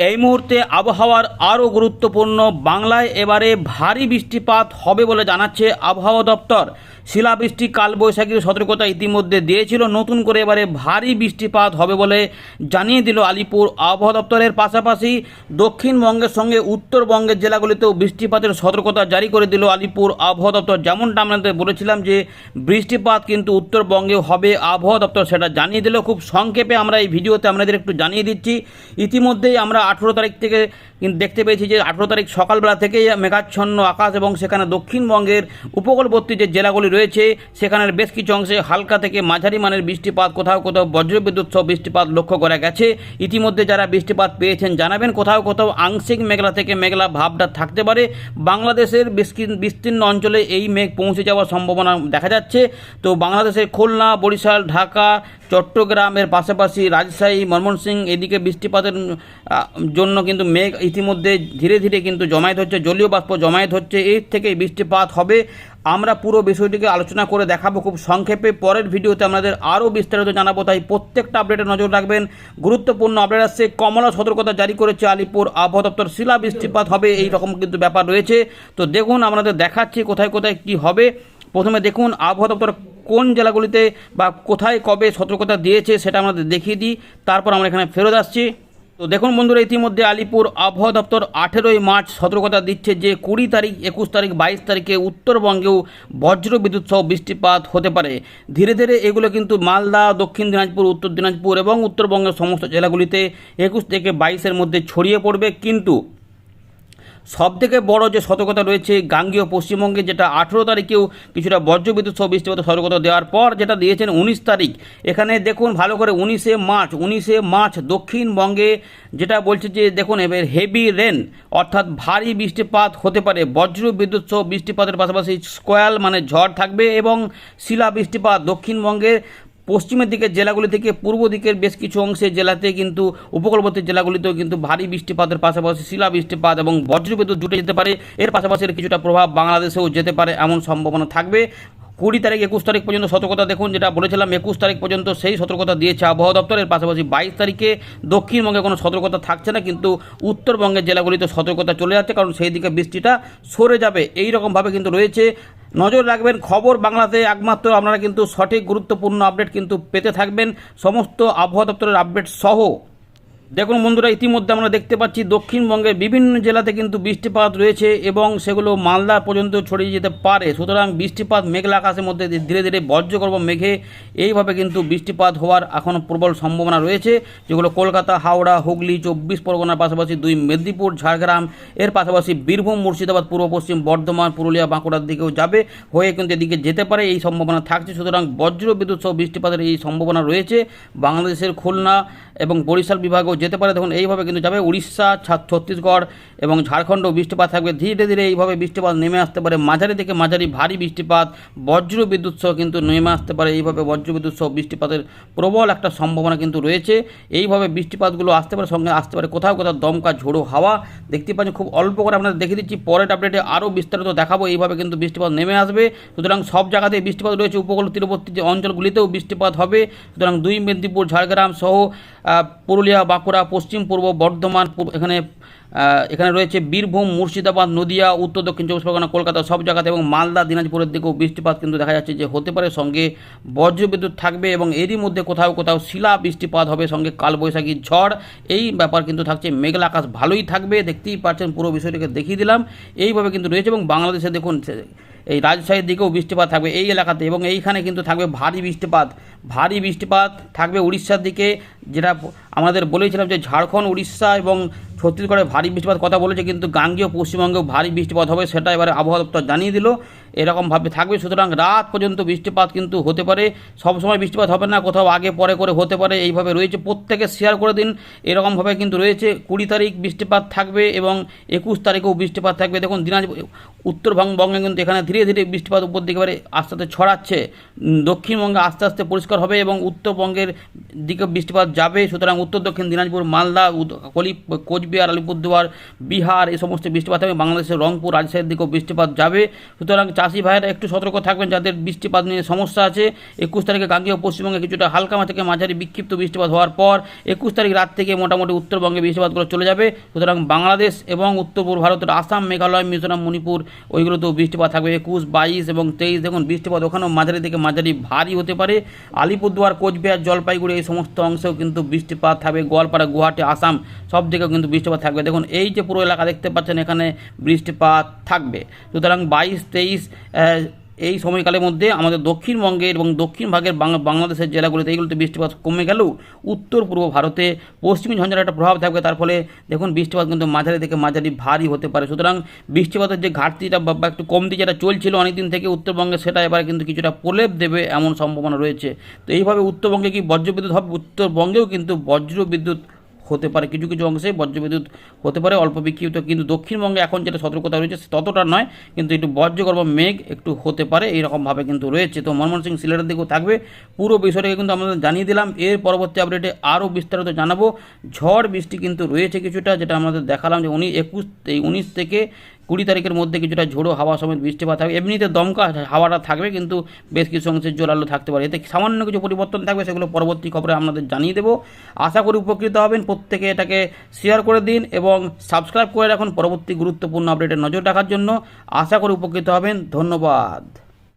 এই মুহূর্তে আবহাওয়ার আরও গুরুত্বপূর্ণ বাংলায় এবারে ভারী বৃষ্টিপাত হবে বলে জানাচ্ছে আবহাওয়া দপ্তর। শিলাবৃষ্টি, কালবৈশাখীর সতর্কতা ইতিমধ্যে দিয়েছিল। নতুন করে এবারে ভারী বৃষ্টিপাত হবে বলে জানিয়ে দিল আলিপুর আবহাওয়া দপ্তরের পাশাপাশি দক্ষিণবঙ্গের সঙ্গে উত্তরবঙ্গের জেলাগুলিতেও বৃষ্টিপাতের সতর্কতা জারি করে দিল আলিপুর আবহাওয়া দপ্তর। যেমনটা আপনাদের বলেছিলাম যে বৃষ্টিপাত কিন্তু উত্তরবঙ্গে হবে আবহাওয়া দপ্তর, সেটা জানিয়ে দিল। খুব সংক্ষেপে আমরা এই ভিডিওতে আপনাদের একটু জানিয়ে দিচ্ছি। ইতিমধ্যেই আমরা আঠেরো তারিখ থেকে দেখতে পেয়েছি যে আঠেরো তারিখ সকালবেলা থেকেই মেঘাচ্ছন্ন আকাশ এবং সেখানে দক্ষিণবঙ্গের উপকূলবর্তী যে জেলাগুলি রয়েছে সেখানের বেশ কিছু অংশে হালকা থেকে মাঝারি মানের বৃষ্টিপাত, কোথাও কোথাও বজ্রবিদ্যুৎ সহ বৃষ্টিপাত লক্ষ্য করা গেছে। ইতিমধ্যে যারা বৃষ্টিপাত পেয়েছেন জানাবেন, কোথাও কোথাও আংশিক মেঘলা থেকে মেঘলা ভাবটা থাকতে পারে। বাংলাদেশের বিস্তীর্ণ অঞ্চলে এই মেঘ পৌঁছে যাওয়ার সম্ভাবনা দেখা যাচ্ছে। তো বাংলাদেশের খুলনা, বরিশাল, ঢাকা, চট্টগ্রামের পাশাপাশি রাজশাহী ময়মনসিংহ এদিকে বৃষ্টিপাতের জন্য কিন্তু মেঘ ইতিমধ্যে ধীরে ধীরে কিন্তু জমায়েত হচ্ছে জলীয় বাষ্প জমায়েত হচ্ছে। এর থেকে বৃষ্টিপাত হবে। আমরা পুরো বিষয়টিকে আলোচনা করে দেখাবো খুব সংক্ষেপে। পরের ভিডিওতে আমাদের আরও বিস্তারিত জানাব, তাই প্রত্যেকটা আপডেটে নজর রাখবেন। গুরুত্বপূর্ণ আপডেট আসছে, কমলা সতর্কতা জারি করেছে আলিপুর আবহাওয়া দপ্তর। শিলা বৃষ্টিপাত হবে, এই রকম কিন্তু ব্যাপার রয়েছে। তো দেখুন, আপনাদের দেখাচ্ছি কোথায় কোথায় কি হবে। প্রথমে দেখুন, আবহাওয়া দপ্তর কোন জেলাগুলিতে বা কোথায় কবে সতর্কতা দিয়েছে সেটা আমাদের দেখিয়ে দিই। তারপর আমরা এখানে ফেরত আসছি। তো দেখুন বন্ধুরা, ইতিমধ্যে আলিপুর আবহাওয়া দপ্তর আঠেরোই মার্চ সতর্কতা দিচ্ছে যে কুড়ি তারিখ, একুশ তারিখ, বাইশ তারিখে উত্তরবঙ্গেও বজ্র বিদ্যুৎ সহ বৃষ্টিপাত হতে পারে। ধীরে ধীরে এগুলো কিন্তু মালদা, দক্ষিণ দিনাজপুর, উত্তর দিনাজপুর এবং উত্তরবঙ্গের সমস্ত জেলাগুলিতে একুশ থেকে বাইশের মধ্যে ছড়িয়ে পড়বে। কিন্তু সবথেকে বড় যে সতর্কতা রয়েছে গাঙ্গীয় পশ্চিমবঙ্গে, যেটা আঠেরো তারিখেও কিছুটা বজ্রবিদ্যুৎ সহ বৃষ্টিপাত সতর্কতা দেওয়ার পর যেটা দিয়েছেন উনিশ তারিখ, এখানে দেখুন ভালো করে উনিশে মার্চ উনিশে মার্চ দক্ষিণবঙ্গে যেটা বলছে যে, দেখুন এবার হেভি রেন অর্থাৎ ভারী বৃষ্টিপাত হতে পারে। বজ্র বিদ্যুৎ সহ বৃষ্টিপাতের পাশাপাশি স্কোয়াল মানে ঝড় থাকবে এবং শিলা বৃষ্টিপাত দক্ষিণবঙ্গের পশ্চিমের দিকের জেলাগুলি থেকে পূর্ব দিকের বেশ কিছু অংশে জেলাতে কিন্তু উপকূলবর্তী জেলাগুলিতেও কিন্তু ভারী বৃষ্টিপাতের পাশাপাশি শিলা বৃষ্টিপাত এবং বজ্রবিদ্যুৎ জুটে যেতে পারে। এর পাশাপাশি কিছুটা প্রভাব বাংলাদেশেও যেতে পারে এমন সম্ভাবনা থাকবে। কুড়ি তারিখ একুশ তারিখ পর্যন্ত সতর্কতা দেখুন, যেটা বলেছিলাম, একুশ তারিখ পর্যন্ত সেই সতর্কতা দিয়েছে আবহাওয়া দপ্তরের পাশাপাশি বাইশ তারিখে দক্ষিণবঙ্গে কোনো সতর্কতা থাকছে না, কিন্তু উত্তরবঙ্গের জেলাগুলিতে সতর্কতা চলে যাচ্ছে, কারণ সেই দিকে বৃষ্টিটা সরে যাবে। এই রকমভাবে কিন্তু রয়েছে নজর রাখবেন খবর বাংলাতে একমাত্র। আপনারা কিন্তু সঠিক, গুরুত্বপূর্ণ আপডেট কিন্তু পেতে থাকবেন। সমস্ত আবহাওয়া দপ্তরের আপডেট সহ। দেখুন বন্ধুরা, ইতিমধ্যে আমরা দেখতে পাচ্ছি দক্ষিণবঙ্গের বিভিন্ন জেলাতে কিন্তু বৃষ্টিপাত রয়েছে এবং সেগুলো মালদা পর্যন্ত ছড়িয়ে যেতে পারে। সুতরাং বৃষ্টিপাত মেঘলা আকাশের মধ্যে ধীরে ধীরে বজ্রগর্ভ মেঘে এইভাবে কিন্তু বৃষ্টিপাত হওয়ার এখনও প্রবল সম্ভাবনা রয়েছে, যেগুলো কলকাতা, হাওড়া, হুগলি, চব্বিশ পরগনার পাশাপাশি দুই, মেদিনীপুর, ঝাড়গ্রাম, এর পাশাপাশি বীরভূম, মুর্শিদাবাদ, পূর্ব পশ্চিম, বর্ধমান, পুরুলিয়া, বাঁকুড়ার দিকেও যাবে, হয়ে কিন্তু এদিকে যেতে পারে, এই সম্ভাবনা থাকছে। সুতরাং বজ্র বিদ্যুৎ সহ বৃষ্টিপাতের এই সম্ভাবনা রয়েছে। বাংলাদেশের খুলনা এবং বরিশাল বিভাগেও যেতে পারে, দেখুন, এইভাবে কিন্তু যাবে। উড়িষ্যা ছত্তিশগড় এবং ঝাড়খণ্ডও বৃষ্টিপাত থাকবে। ধীরে ধীরে এইভাবে বৃষ্টিপাত নেমে আসতে পারে। মাঝারি থেকে মাঝারি ভারী বৃষ্টিপাত বজ্র বিদ্যুৎ সহ কিন্তু নেমে আসতে পারে। এইভাবে বজ্র বিদ্যুৎ সহ বৃষ্টিপাতের প্রবল একটা সম্ভাবনা কিন্তু রয়েছে। এইভাবে বৃষ্টিপাতগুলো আসতে পারে, সঙ্গে আসতে পারে কোথাও কোথাও দমকা ঝোড়ো হাওয়া। দেখতে পাচ্ছেন, খুব অল্প করে আপনাদের দেখে দিচ্ছি। পরের আপডেটে আরও বিস্তারিত দেখাবো। এইভাবে কিন্তু বৃষ্টিপাত নেমে আসবে। সুতরাং সব জায়গাতেই বৃষ্টিপাত রয়েছে। উপকূল তীরবর্তী যে অঞ্চলগুলিতেও বৃষ্টিপাত হবে। সুতরাং দুই মেদিনীপুর, ঝাড়গ্রাম সহ পুরুলিয়া, বাঁকুড়া, পশ্চিম, পূর্ব, বর্ধমান এখানে এখানে রয়েছে বীরভূম, মুর্শিদাবাদ, নদিয়া, উত্তর, দক্ষিণ চব্বিশ পরগনা, কলকাতা, সব জায়গাতে এবং মালদা, দিনাজপুরের দিকেও বৃষ্টিপাত কিন্তু দেখা যাচ্ছে যে হতে পারে। সঙ্গে বজ্রবিদ্যুৎ থাকবে এবং এরই মধ্যে কোথাও কোথাও শিলা বৃষ্টিপাত হবে, সঙ্গে কালবৈশাখী ঝড়, এই ব্যাপার কিন্তু থাকছে। মেঘলা আকাশ ভালোই থাকবে, দেখতেই পাচ্ছেন, পুরো বিষয়টিকে দেখিয়ে দিলাম। এইভাবে কিন্তু রয়েছে এবং বাংলাদেশে দেখুন এই রাজশাহীর দিকেও বৃষ্টিপাত থাকবে এই এলাকাতে এবং এইখানে কিন্তু থাকবে ভারী বৃষ্টিপাত। ভারী বৃষ্টিপাত থাকবে উড়িষ্যার দিকে যেটা আমাদের বলেছিলাম যে ঝাড়খণ্ড, উড়িষ্যা এবং ছত্তিশগড়ে ভারী বৃষ্টিপাত কথা বলেছে কিন্তু গাঙ্গীয় পশ্চিমবঙ্গেও ভারী বৃষ্টিপাত হবে সেটা এবারে আবহাওয়া দপ্তর জানিয়ে দিল। এরকমভাবে থাকবে। সুতরাং রাত পর্যন্ত বৃষ্টিপাত কিন্তু হতে পারে। সবসময় বৃষ্টিপাত হবে না, কোথাও আগে পরে করে হতে পারে, এইভাবে রয়েছে। প্রত্যেকে শেয়ার করে দিন। এরকমভাবে কিন্তু রয়েছে। কুড়ি তারিখ বৃষ্টিপাত থাকবে এবং একুশ তারিখেও বৃষ্টিপাত থাকবে। দেখুন, দিনাজপুর উত্তরবঙ্গে কিন্তু এখানে ধীরে ধীরে বৃষ্টিপাত উপর দিকে এবারে আস্তে আস্তে ছড়াচ্ছে। দক্ষিণবঙ্গে আস্তে আস্তে পরিষ্কার হবে এবং উত্তরবঙ্গের দিকে বৃষ্টিপাত যাবে। সুতরাং উত্তর দক্ষিণ দিনাজপুর, মালদা কলি কোচবিহার, আলিপুরদুয়ার, বিহার এই সমস্ত বৃষ্টিপাত হবে। বাংলাদেশের রংপুর, রাজশাহীর দিকেও বৃষ্টিপাত যাবে। সুতরাং চাষি ভাইয়েরা একটু সতর্ক থাকবেন, যাদের বৃষ্টিপাত নিয়ে সমস্যা আছে। একুশ তারিখে গাঙ্গেয় পশ্চিমবঙ্গে কিছুটা হালকা থেকে মাঝারি বিক্ষিপ্ত বৃষ্টিপাত হওয়ার পর একুশ তারিখ রাত থেকে মোটামুটি উত্তরবঙ্গে বৃষ্টিপাতগুলো চলে যাবে। সুতরাং বাংলাদেশ এবং উত্তর পূর্ব ভারতের আসাম, মেঘালয়, মিজোরাম, মণিপুর ওইগুলোতেও বৃষ্টিপাত থাকবে। একুশ, বাইশ এবং তেইশ, দেখুন বৃষ্টিপাত ওখানেও মাঝারি থেকে মাঝারি ভারী হতে পারে। আলিপুরদুয়ার, কোচবিহার, জলপাইগুড়ি এই সমস্ত অংশেও কিন্তু বৃষ্টিপাত থাকবে। গোয়ালপাড়া, গুয়াহাটি, আসাম সব দিকেও কিন্তু বৃষ্টিপাত থাকবে। দেখুন এই যে পুরো এলাকা দেখতে পাচ্ছেন, এখানে বৃষ্টিপাত থাকবে। সুতরাং বাইশ, তেইশ এই সময়কালের মধ্যে আমাদের দক্ষিণবঙ্গের এবং দক্ষিণ ভাগের বাংলাদেশের জেলাগুলিতে এইগুলোতে বৃষ্টিপাত কমে গেলেও উত্তর পূর্ব ভারতে পশ্চিমী ঝঞ্ঝার একটা প্রভাব থাকবে। তার ফলে দেখুন বৃষ্টিপাত কিন্তু মাঝারি থেকে মাঝারি ভারী হতে পারে। সুতরাং বৃষ্টিপাতের যে ঘাটতিটা বা একটু কমতি যেটা চলছিল অনেকদিন থেকে উত্তরবঙ্গে সেটা এবার কিন্তু কিছুটা প্রলেপ দেবে এমন সম্ভাবনা রয়েছে। তো এইভাবে উত্তরবঙ্গে কি বজ্রবিদ্যুৎ হবে? উত্তরবঙ্গেও কিন্তু বজ্র বিদ্যুৎ হতে পারে, কিছু কিছু অংশে বজ্রবিদ্যুৎ হতে পারে, অল্প বিক্ষিপ্ত, কিন্তু দক্ষিণবঙ্গে এখন যেটা সতর্কতা রয়েছে ততটা নয়, কিন্তু একটু বজ্রগর্ভ মেঘ একটু হতে পারে, এইরকমভাবে কিন্তু রয়েছে। তো মনমোহন সিং সিলেটের দিকেও থাকবে। পুরো বিষয়টাকে কিন্তু আমরা জানিয়ে দিলাম। এর পরবর্তী আপডেটে আরও বিস্তারিত জানাব। ঝড় বৃষ্টি কিন্তু রয়েছে কিছুটা, যেটা আমাদের দেখালাম যে উনি একুশ উনিশ থেকে কুড়ি তারিখের মধ্যে কিছুটা ঝোড়ো হাওয়া সমেত বৃষ্টিপাত থাকবে। এমনিতে দমকা হাওয়াটা থাকবে, কিন্তু বেশ কিছু অংশে জোরালো থাকতে পারে। এতে সামান্য কিছু পরিবর্তন থাকবে, সেগুলো পরবর্তী খবরে আপনাদের জানিয়ে দেবো। আশা করি উপকৃত হবেন। প্রত্যেকে এটাকে শেয়ার করে দিন এবং সাবস্ক্রাইব করে রাখুন পরবর্তী গুরুত্বপূর্ণ আপডেটে নজর রাখার জন্য। আশা করি উপকৃত হবেন। ধন্যবাদ।